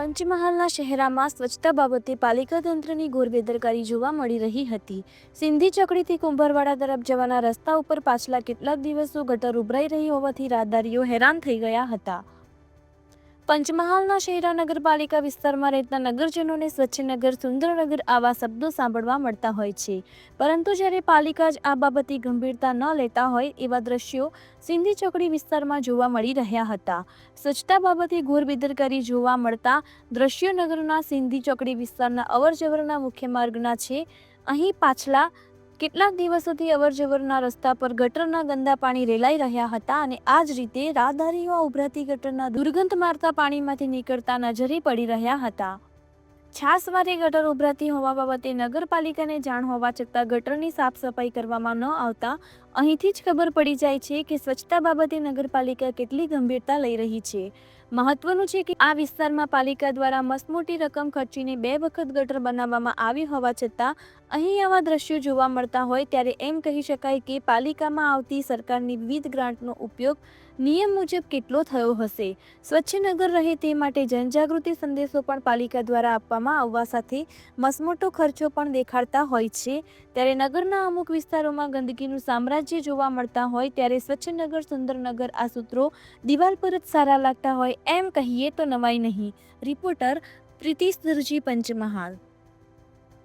પંચમહાલના શહેરામાં સ્વચ્છતા બાબતે પાલિકા તંત્રની ગોરબેદરકારી જોવા મળી રહી હતી. સિંધી ચકડીથી કુંભરવાડા તરફ જવાના રસ્તા ઉપર પાછલા કેટલાક દિવસો ગટર ઉભરાઈ રહી હોવાથી રાહદારીઓ હેરાન થઈ ગયા હતા. પંચમહાલના શહેરા નગરપાલિકા વિસ્તારમાં રહેતા નગરજનોને સ્વચ્છ નગર, સુંદર નગર આવા શબ્દો સાંભળવા મળતા હોય છે. પરંતુ જ્યારે પાલિકા જ આ બાબતે ગંભીરતા ન લેતા હોય, એવા દ્રશ્યો સિંધી ચોકડી વિસ્તારમાં જોવા મળી રહ્યા હતા. સ્વચ્છતા બાબતે ઘોર બેદરકારી જોવા મળતા દ્રશ્યો નગરના સિંધી ચોકડી વિસ્તારના અવરજવરના મુખ્ય માર્ગના છે. અહીં પાછલા કેટલાક દિવસોથી અવરજવરના રસ્તા પર ગટરના ગંદા પાણી રેલાઈ રહ્યા હતા અને આ જ રીતે રાહદારીઓ ઉભરાતી ગટરના દુર્ગંધ મારતા પાણીમાંથી નીકળતા નજરે પડી રહ્યા હતા. છાસવારે ગટર ઉભરાતી હોવા બાબતે નગરપાલિકાને જાણ હોવા છતાં ગટરની સાફ સફાઈ કરવામાં ન આવતા અહીંથી જ ખબર પડી જાય છે કે સ્વચ્છતા બાબતે નગરપાલિકા કેટલી ગંભીરતા લઈ રહી છે. મહત્વનું છે કે આ વિસ્તારમાં પાલિકા દ્વારા મસમોટી રકમ ખર્ચીને બે વખત ગટર બનાવવામાં આવી હોવા છતાં અહીં આવા દ્રશ્યો જોવા મળતા હોય ત્યારે એમ કહી શકાય કે પાલિકામાં આવતી સરકારની વિવિધ ગ્રાન્ટનો ઉપયોગ નિયમ મુજબ કેટલો થયો હશે. સ્વચ્છ નગર રહે તે માટે જનજાગૃતિ સંદેશો પણ પાલિકા દ્વારા આપવામાં આવવા સાથે મસમોટો ખર્ચો પણ દેખાડતા હોય છે. ત્યારે નગરના અમુક વિસ્તારોમાં ગંદકીનું સામ્રાજ્ય જોવા મળતા હોય, ત્યારે સ્વચ્છ નગર, સુંદર નગર આ સૂત્રો દિવાલ પર જ સારા લાગતા હોય એમ કહીએ તો નવાઈ નહીં. રિપોર્ટર પ્રીતિ દરજી પંચમહાલ.